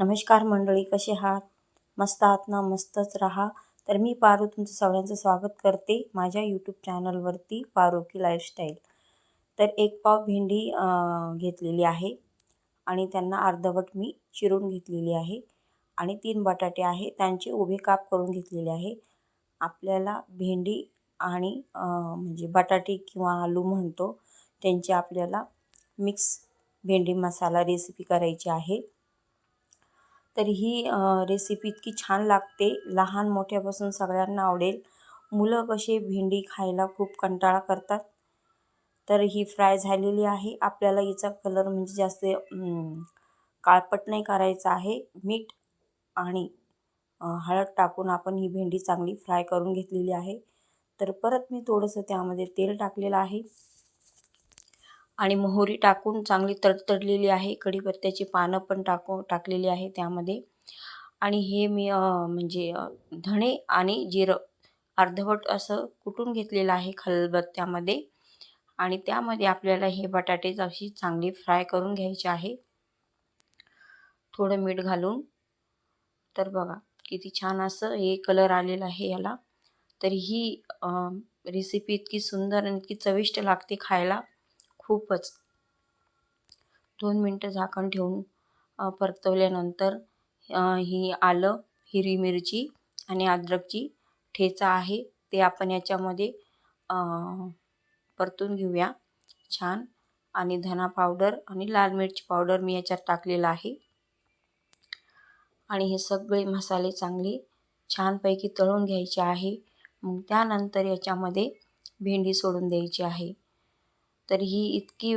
नमस्कार मंडळी कसे आहात? मस्त आहात ना? मस्तच राहा. तर मी पारू तुमचं सगळ्यांचं स्वागत करते माझ्या यूट्यूब चॅनलवरती पारू की लाईफस्टाईल तर एक पाव भेंडी घेतलेली आहे आणि त्यांना अर्धवट मी चिरून घेतलेली आहे आणि तीन बटाटे आहे. त्यांचे उभे काप करून घेतलेले आहे. आपल्याला भेंडी आणि म्हणजे बटाटे किंवा आलू म्हणतो त्यांची आपल्याला मिक्स भेंडी मसाला रेसिपी करायची आहे. तर ही रेसिपी इतकी छान लागते. लहान मोठ्यापासून सगळ्यांना आवडेल. मुलं कसे भेंडी खायला खूप कंटाळा करतात. तर ही फ्राय झालेली आहे. आपल्याला हिचा कलर म्हणजे जास्त काळपट नाही करायचा आहे. मीठ आणि हळद टाकून आपण ही भेंडी चांगली फ्राय करून घेतलेली आहे. तर परत मी थोडंसं त्यामध्ये तेल टाकलेलं आहे. आणि मोहरी टाकून चांगली तडतडलेली आहे. कढीपत्त्याची पानं पण टाकू टाकलेली आहे त्यामध्ये. आणि हे मी म्हणजे धणे आणि जिरं अर्धवट असं कुटून घेतलेलं आहे खलबत्त्यामध्ये. आणि त्यामध्ये आपल्याला हे बटाटे अशी चांगली फ्राय करून घ्यायचे आहे. थोडं मीठ घालून. तर बघा किती छान असं हे कलर आलेला आहे याला. तर ही रेसिपी इतकी सुंदर आणि इतकी चविष्ट लागते खायला. खूपच दोन मिनटं झाकण ठेवून परतवल्यानंतर ही आलं हिरवी मिरची आणि अद्रकची ठेचा आहे ते आपण याच्यामध्ये परतून घेऊया. छान. आणि धना पावडर आणि लाल मिरची पावडर मी याच्यात टाकलेलं आहे. आणि हे सगळे मसाले चांगले छानपैकी तळून घ्यायचे आहे. मग त्यानंतर याच्यामध्ये भेंडी सोडून द्यायची आहे. तर ही इतकी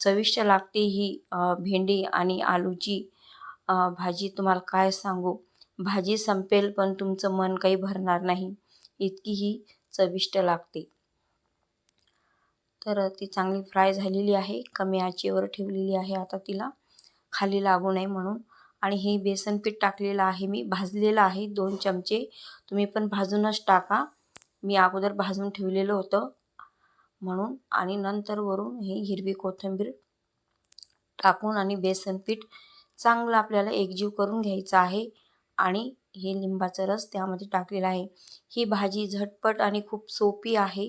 चविष्ट लागते ही भेंडी आणि आलूची. भाजी तुम्हाला काय सांगू? भाजी संपेल पण तुमचं मन काही भरणार नाही. इतकी ही चविष्ट लागते. तर ती चांगली फ्राय झालेली आहे. कमी आचेवर ठेवलेली आहे आता तिला. खाली लागू नये म्हणून. आणि हे बेसन पीठ टाकलेलं आहे मी. भाजलेलं आहे दोन चमचे. तुम्ही पण भाजूनच टाका. मी अगोदर भाजून ठेवलेलं होतं. म्हणून आणि नंतर वरून ही हिरवी कोथिंबीर टाकून आणि बेसन पीठ चांगलं आपल्याला एकजीव करून घ्यायचं आहे. आणि हे लिंबाचा रस त्यामध्ये टाकलेला आहे. ही भाजी झटपट आणि खूप सोपी आहे.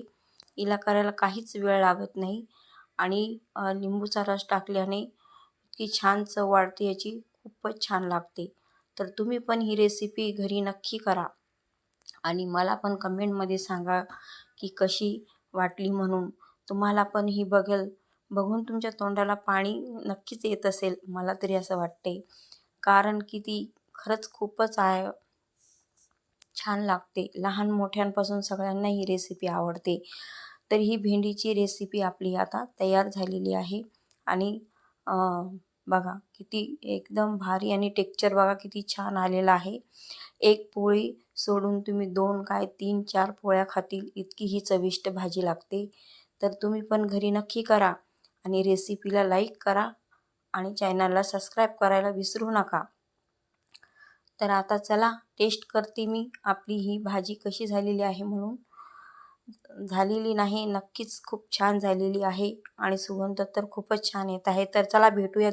हिला करायला काहीच वेळ लागत नाही. आणि लिंबूचा रस टाकल्याने इतकी छान चव वाढते याची खूपच छान लागते. तर तुम्ही पण ही रेसिपी घरी नक्की करा. आणि मला पण कमेंटमध्ये सांगा की कशी वाटली म्हणून. तुम्हाला पण ही बघेल. बघून तुमच्या तोंडाला पाणी नक्कीच येत असेल मला तरी असं वाटते कारण की ती खरंच खूपच आहे छान लागते. लहान मोठ्यांपासून सगळ्यांना ही रेसिपी आवडते. तर ही भेंडीची रेसिपी आपली आता तयार झालेली आहे. आणि बघा किती एकदम भारी आणि टेक्चर बघा किती छान आलेला आहे. एक पोळी सोडून तुम्ही दोन काय तीन चार पोळ्या खातील इतकी ही चविष्ट भाजी लागते. तर तुम्ही पण घरी नक्की करा आणि रेसिपीला लाईक करा आणि चॅनलला सबस्क्राईब करायला विसरू नका. तर आता चला टेस्ट करते मी आपली ही भाजी कशी झालेली आहे म्हणून. झालेली नाही नक्कीच खूप छान झालेली आहे आणि सुगंध तर खूपच छान येत आहे. तर चला भेटूया